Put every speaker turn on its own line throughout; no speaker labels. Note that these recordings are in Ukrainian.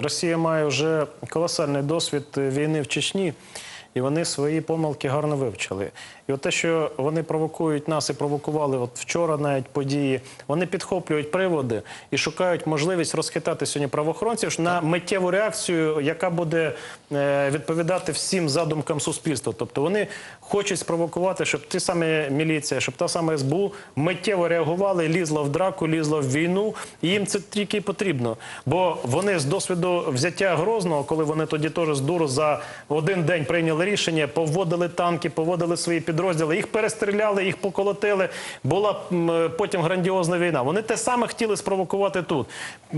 Росія має вже колосальний досвід війни в Чечні, і вони свої помилки гарно вивчили. І от те, що вони провокують нас і провокували от вчора навіть події, вони підхоплюють приводи і шукають можливість розхитати сьогодні правоохоронців на миттєву реакцію, яка буде е, відповідати всім задумкам суспільства. Тобто вони хочуть спровокувати, щоб ті самі міліція, щоб та сама СБУ миттєво реагували, лізла в драку, лізла в війну. І їм це тільки потрібно. Бо вони з досвіду взяття Грозного, коли вони тоді теж з дуру за один день прийняли рішення, поводили танки, поводили свої підрозділи, їх перестріляли, їх поколотили. Була потім грандіозна війна. Вони те саме хотіли спровокувати тут,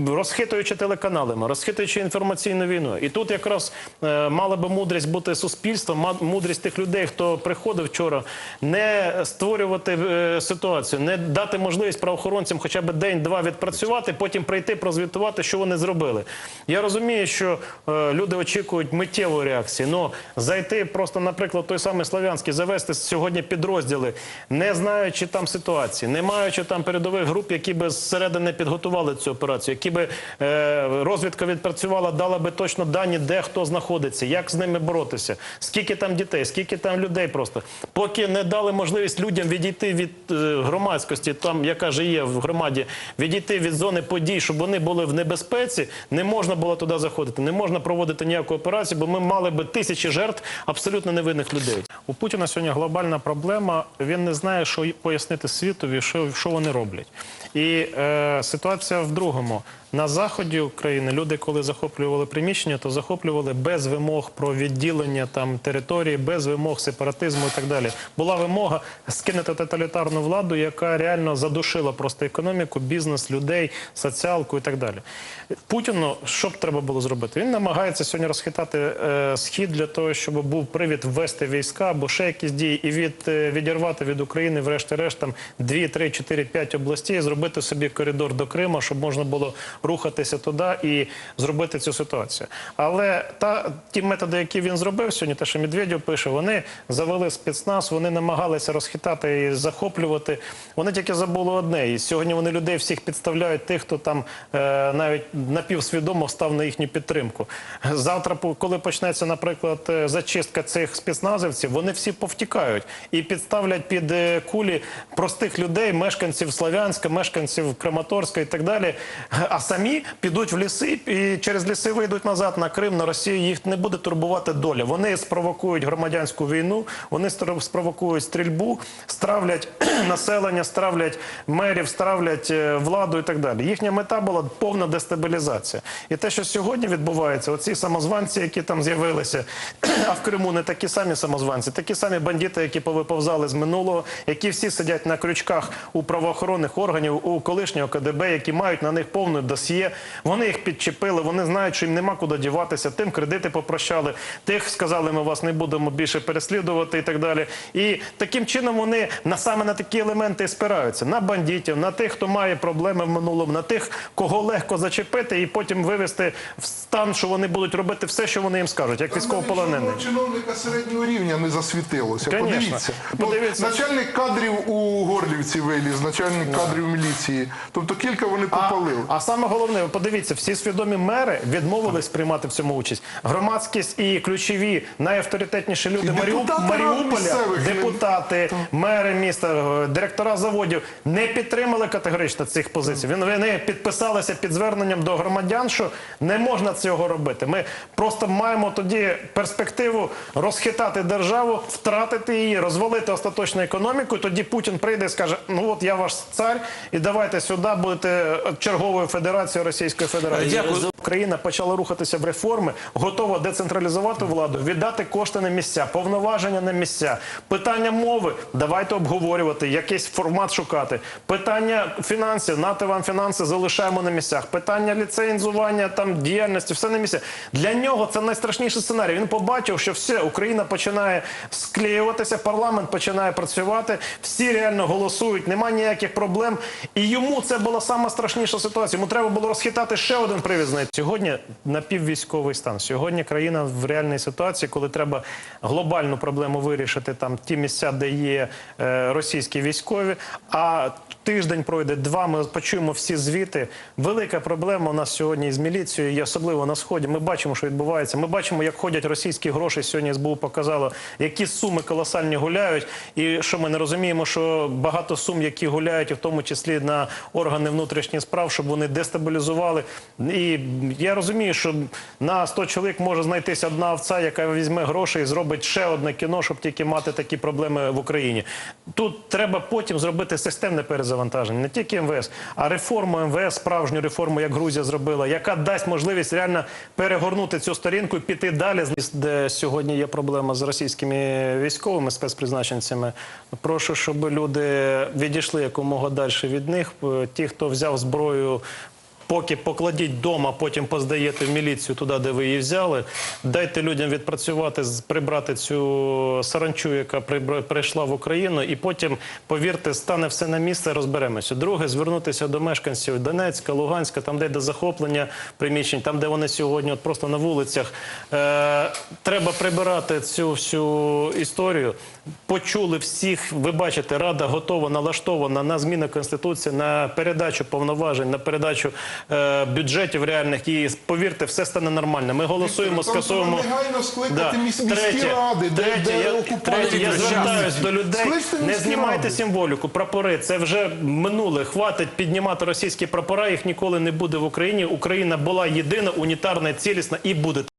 розхитуючи телеканалами, розхитуючи інформаційну війну. І тут якраз е, мала би мудрість бути суспільства, ма- мудрість тих людей, хто приходив вчора, не створювати е, ситуацію, не дати можливість правоохоронцям хоча б день-два відпрацювати, потім прийти прозвітувати, що вони зробили. Я розумію, що е, люди очікують миттєвої реакції. але зайти просто, наприклад, той самий Слов'янський, завести сьогодні підрозділи, не знаючи там ситуації, не маючи там передових груп, які би зсередини підготували цю операцію, які би е, розвідка відпрацювала, дала би точно дані, де хто знаходиться, як з ними боротися, скільки там дітей, скільки там людей просто. Поки не дали можливість людям відійти від е, громадськості, там яка же є в громаді, відійти від зони подій, щоб вони були в небезпеці, не можна було туди заходити, не можна проводити ніяку операцію, бо ми мали би тисячі жертв абсолютно невинних людей. У Путіна сьогодні глобальна проблема. Він не знає, що пояснити світові, що, що вони роблять. І е, ситуація в другому. На заході України люди, коли захоплювали приміщення, то захоплювали без вимог про відділення там території, без вимог сепаратизму і так далі. Була вимога скинути тоталітарну владу, яка реально задушила просто економіку, бізнес, людей, соціалку і так далі. Путіну що б треба було зробити? Він намагається сьогодні розхитати е, схід для того, щоб був привід ввести війська або ще якісь дії, і від е, відірвати від України, врешті-решт, там 2, 3, 4, 5 областей, зробити собі коридор до Криму, щоб можна було рухатися туди і зробити цю ситуацію. Але та ті методи, які він зробив сьогодні, те, що Медведєв пише, вони завели спецназ, вони намагалися розхитати і захоплювати. Вони тільки забули одне. І сьогодні вони людей всіх підставляють тих, хто там е, навіть напівсвідомо став на їхню підтримку. Завтра, коли почнеться, наприклад, е, зачистка цих спецназівців, вони всі повтікають і підставлять під е, кулі простих людей, мешканців Слов'янська, мешканців Краматорська і так далі. А самі підуть в ліси і через ліси вийдуть назад на Крим, на Росію. Їх не буде турбувати доля. Вони спровокують громадянську війну, вони спровокують стрільбу, стравлять населення, стравлять мерів, стравлять е, владу і так далі. Їхня мета була повна дестабілізація. І те, що сьогодні відбувається, оці самозванці, які там з'явилися, а в Криму не такі самі самозванці, такі самі бандити, які повиповзали з минулого, які всі сидять на крючках у правоохоронних органів, у колишнього КДБ, які мають на них повне досьє. Вони їх підчепили, вони знають, що їм нема куди діватися. Тим кредити попрощали, тих сказали, ми вас не будемо більше переслідувати і так далі. І таким чином вони на саме на такі елементи і спираються: на бандитів, на тих, хто має проблеми в минулому, на тих, кого легко зачепити, і потім вивести в стан, що вони будуть робити все, що вони їм скажуть, як військовополонений.
Чиновника середнього рівня не засвітилося.
Конечно.
Подивіться.
Подивіться.
От начальник кадрів у Горлівці виліз, начальник кадрів міліції. Тобто кілька вони попалили.
А саме головне, подивіться, всі свідомі мери відмовились приймати в цьому участь. Громадськість і ключові найавторитетніші люди
І
Маріуп...
депутати
Маріуполя,
місцевих,
депутати, мери міста, директора заводів не підтримали категорично цих позицій. Він- Вони підписалися під зверненням до громадян, що не можна цього робити. Ми просто маємо тоді перспективу розхитати державу, втратити її, розвалити остаточну економіку. І тоді Путін прийде і скаже: Ну от я ваш цар, і давайте сюди будете черговою федерацією Російської Федерації.
Дякую.
Україна почала рухатися в реформи, готова децентралізувати владу, віддати кошти на місця, повноваження на місця. Питання мови давайте обговорювати, якийсь формат шукати. Питання фінансів, нати вам фінанси, залишаємо на місцях. Питання ліцензування, там діяльності, все на місцях. Для нього це найстрашніший сценарій. Він побачив, що все Україна починає склеюватися, парламент починає працювати, всі реально голосують, немає ніяких проблем. І йому це була сама страшніша ситуація. Йому треба було розхитати ще один привізний. Сьогодні напіввійськовий стан. Сьогодні країна в реальній ситуації, коли треба глобальну проблему вирішити там ті місця, де є е, російські військові. А тиждень пройде два. Ми почуємо всі звіти. Велика проблема у нас сьогодні з міліцією, і особливо на сході. Ми бачимо, що відбувається. Ми бачимо, як ходять російські гроші. Сьогодні СБУ показало, які суми колосальні гуляють. І що ми не розуміємо, що багато сум, які гуляють, в тому числі на органи внутрішніх справ, щоб вони дестабілізували. І я розумію, що на 100 чоловік може знайтися одна овця, яка візьме гроші і зробить ще одне кіно, щоб тільки мати такі проблеми в Україні. Тут треба потім зробити системне перезавантаження, не тільки МВС, а реформу МВС, справжню реформу, як Грузія зробила, яка дасть можливість реально перегорнути цю сторінку і піти далі. Де сьогодні є проблема з російськими військовими спецпризначенцями. Прошу, щоб люди відійшли якомога далі від них. Ті, хто взяв зброю. Поки покладіть вдома, потім поздаєте в міліцію туди, де ви її взяли. Дайте людям відпрацювати, прибрати цю саранчу, яка прийшла в Україну, і потім, повірте, стане все на місце, розберемося. Друге, звернутися до мешканців Донецька, Луганська, там, де йде захоплення приміщень, там, де вони сьогодні от просто на вулицях. Е, треба прибирати цю всю історію. Почули всіх. Ви бачите, рада готова, налаштована на зміни конституції, на передачу повноважень, на передачу е, бюджетів реальних. І повірте, все стане нормально. Ми голосуємо, скасуємо.
негайно скликати міс- міські
Третє,
ради, де-
третє,
де
я,
окуповані
третє, я звертаюсь до людей.
Скличте
Не
міські
знімайте символіку, прапори. Це вже минуле. Хватить піднімати російські прапора. Їх ніколи не буде в Україні. Україна була єдина, унітарна, цілісна і буде.